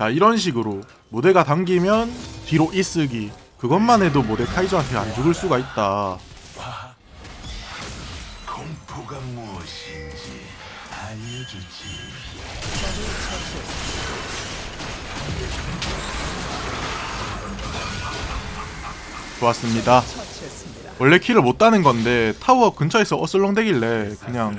자 이런 식으로 모대가 당기면 뒤로 이쓰기. 그것만 해도 모데카이저한테 안 죽을 수가 있다. 공포가 무엇인지 알려주지. 좋았습니다. 원래 키를 못 따는 건데 타워 근처에서 어슬렁대길래 그냥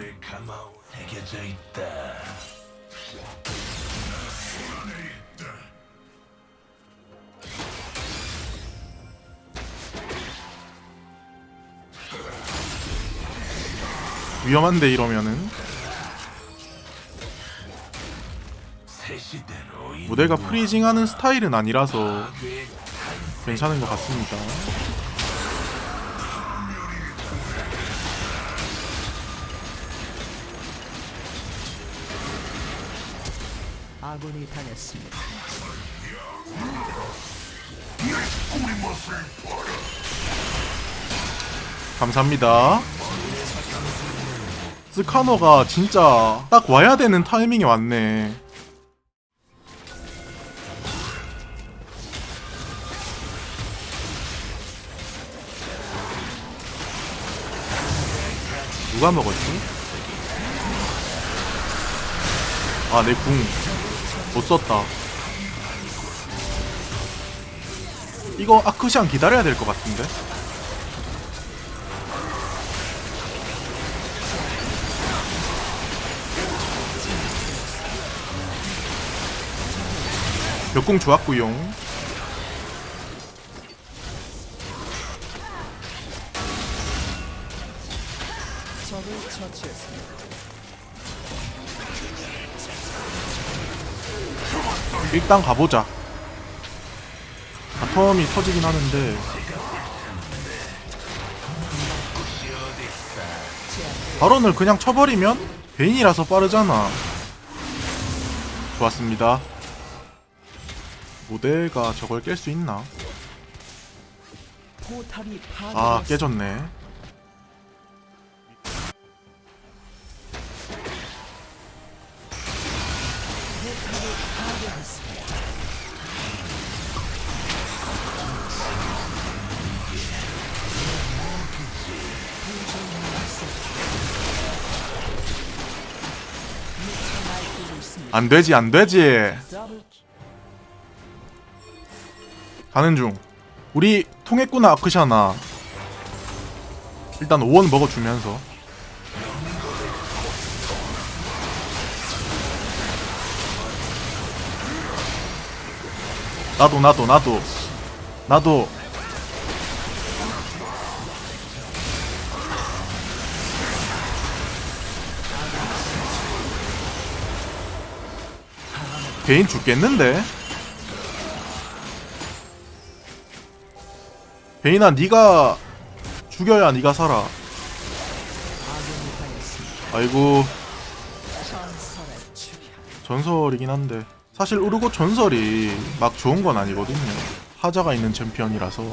위험한데 이러면은. 모델가 프리징하는 스타일은 아니라서 뇌 괜찮은 것 같습니다. 아군이 당했습니다. 감사합니다 스카너가 진짜 딱 와야 되는 타이밍에 왔네 누가 먹었지? 아, 내 궁. 못 썼다. 이거 아크시안 기다려야 될 것 같은데? 좋았구용. 적을 처치했습니다. 일단 가보자. 바텀이 터지긴 하는데 발언을 그냥 쳐버리면 베인이라서 빠르잖아. 좋았습니다. 모델가 저걸 깰 수 있나? 아. 깨졌네. 안 되지 안 되지. 가는 중. 우리 통했구나 아크샤나. 일단 5원 먹어주면서. 나도 나도 나도 나도 개인 죽겠는데? 베인아 네가 죽여야 네가 살아. 아이고. 전설이긴 한데 사실 우르고 전설이 막 좋은 건 아니거든요 하자가 있는 챔피언이라서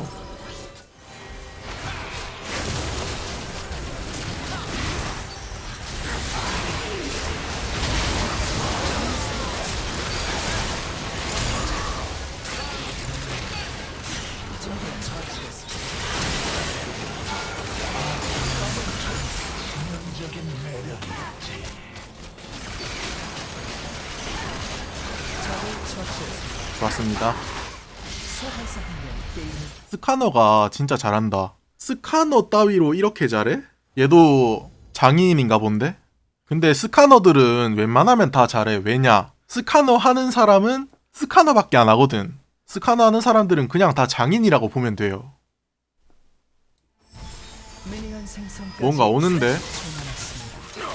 게임을 스카너가 진짜 잘한다 스카너 따위로 이렇게 잘해? 얘도 장인인가 본데? 근데 스카너들은 웬만하면 다 잘해 왜냐 스카너 하는 사람은 스카너밖에 안 하거든 스카너 하는 사람들은 그냥 다 장인이라고 보면 돼요 뭔가 오는데? 30초 남았습니다.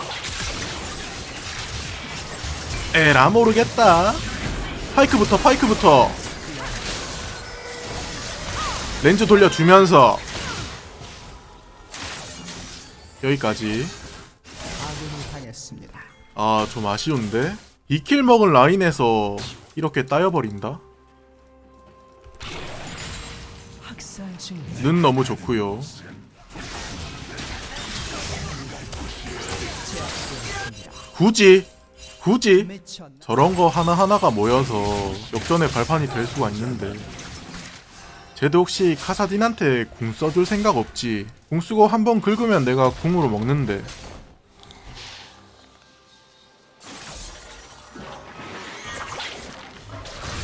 에라 모르겠다. 파이크부터 파이크부터. 렌즈 돌려주면서 여기까지. 아 좀 아쉬운데. 2킬 먹은 라인에서 이렇게 따여버린다. 는 너무 좋고요. 굳이 굳이? 저런 거 하나하나가 모여서 역전의 발판이 될 수가 있는데. 쟤도 혹시 카사딘한테 궁 써줄 생각 없지? 궁 쓰고 한 번 긁으면 내가 궁으로 먹는데.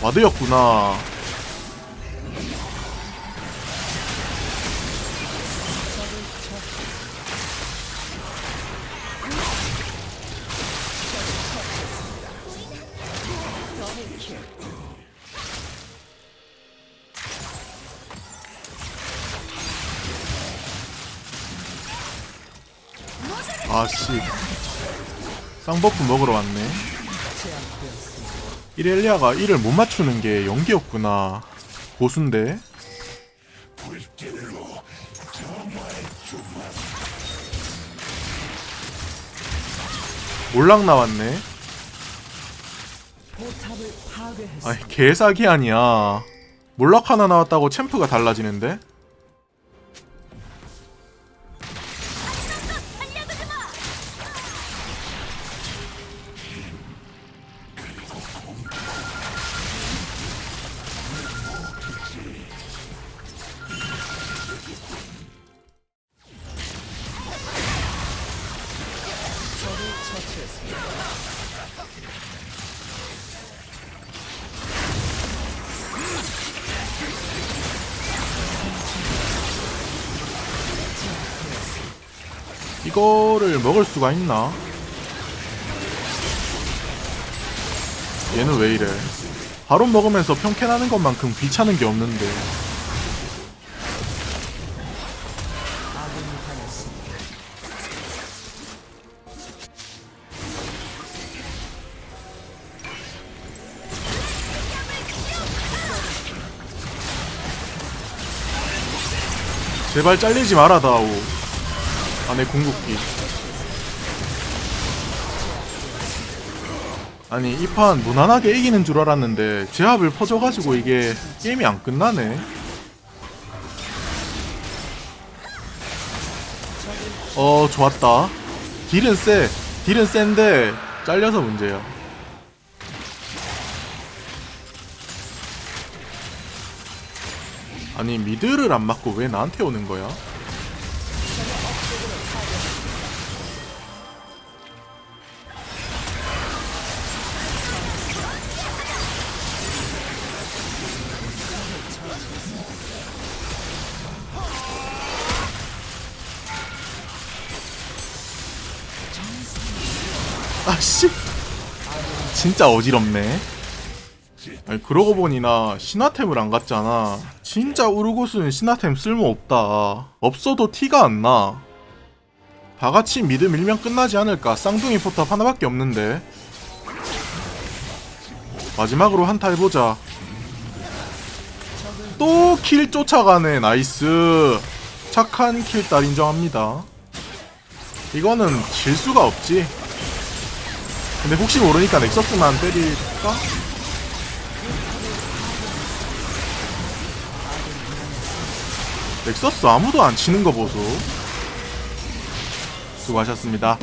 와드였구나 아씨. 쌍버프 먹으러 왔네. 이렐리아가 이를 못 맞추는 게 연기였구나. 고수인데? 몰락 나왔네. 아니 개사기 아니야. 몰락 하나 나왔다고 챔프가 달라지는데 이거를 먹을 수가 있나? 얘는 왜 이래? 바로 먹으면서 평캔하는 것만큼 귀찮은 게 없는데. 제발 잘리지 마라 다오 안에 궁극기. 아니 이 판 무난하게 이기는 줄 알았는데 제압을 퍼져가지고 이게 게임이 안 끝나네. 어 좋았다. 딜은 세 딜은 센데 잘려서 문제야. 아니 미드를 안 맞고 왜 나한테 오는 거야? 아씨. 진짜 어지럽네. 아니 그러고 보니 나 신화템을 안 갔잖아. 진짜 우르고스는 신화템 쓸모없다. 없어도 티가 안나. 다같이 미드 밀면 끝나지 않을까. 쌍둥이 포탑 하나밖에 없는데. 마지막으로 한타 해보자. 또 킬 쫓아가네. 나이스. 착한 킬 딸 인정합니다. 이거는 질 수가 없지 근데 혹시 모르니까 넥서스만 때릴까? 넥서스 아무도 안 치는 거 보소. 수고하셨습니다.